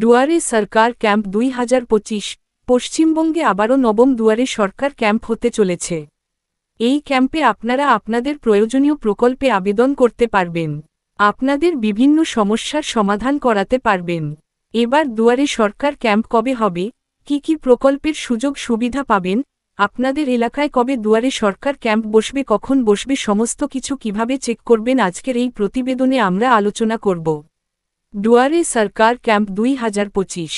দুয়ারে সরকার ক্যাম্প দুই হাজার পঁচিশ, পশ্চিমবঙ্গে আবারও নবম দুয়ারে সরকার ক্যাম্প হতে চলেছে। এই ক্যাম্পে আপনারা আপনাদের প্রয়োজনীয় প্রকল্পে আবেদন করতে পারবেন। আপনাদের বিভিন্ন সমস্যার সমাধান করাতে পারবেন। এবার দুয়ারে সরকার ক্যাম্প কবে হবে? কি কি প্রকল্পের সুযোগ সুবিধা পাবেন? আপনাদের এলাকায় কবে দুয়ারে সরকার ক্যাম্প বসবে? কখন বসবে? সমস্ত কিছু কীভাবে চেক করবেন? আজকের এই প্রতিবেদনে আমরা আলোচনা করব। দুয়ারে সরকার ক্যাম্প দুই হাজার পঁচিশ।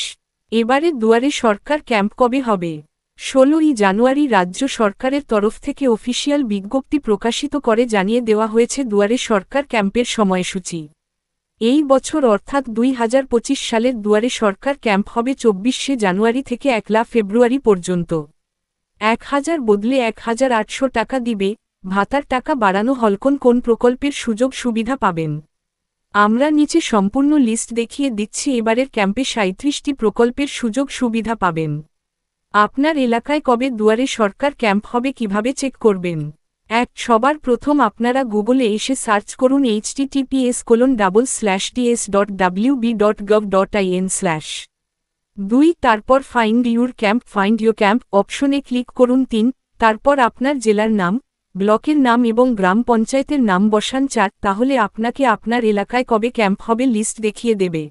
এবারে দুয়ারে সরকার ক্যাম্প কবে হবে? ষোলোই জানুয়ারি রাজ্য সরকারের তরফ থেকে অফিসিয়াল বিজ্ঞপ্তি প্রকাশিত করে জানিয়ে দেওয়া হয়েছে দুয়ারে সরকার ক্যাম্পের সময়সূচি। এই বছর অর্থাৎ দুই হাজার পঁচিশ সালের দুয়ারে সরকার ক্যাম্প হবে চব্বিশে জানুয়ারি থেকে একলা ফেব্রুয়ারি পর্যন্ত। এক হাজার বদলে এক হাজার আটশো টাকা দিবে, ভাতার টাকা বাড়ানো হলকন কোন প্রকল্পের সুযোগ সুবিধা পাবেন? আমরা নিচে সম্পূর্ণ লিস্ট দেখিয়ে দিচ্ছি এবারের ক্যাম্পে সাঁত্রিশটি প্রকল্পের সুযোগ সুবিধা পাবেন। আপনার এলাকায় কবে দুয়ারে সরকার ক্যাম্প হবে কীভাবে চেক করবেন? এক, সবার প্রথম আপনারা গুগলে এসে সার্চ করুন HTTPS colon double slash DS dot W B dot gov dot IN slash দুই, তারপর find your camp find your camp অপশনে ক্লিক করুন তিন, তারপর আপনার জেলার নাম ব্লকের নাম এবং গ্রাম পঞ্চায়েতের নাম বসান চার, তাহলে আপনাকে আপনার এলাকায় কবে ক্যাম্প হবে লিস্ট দেখিয়ে দেবে।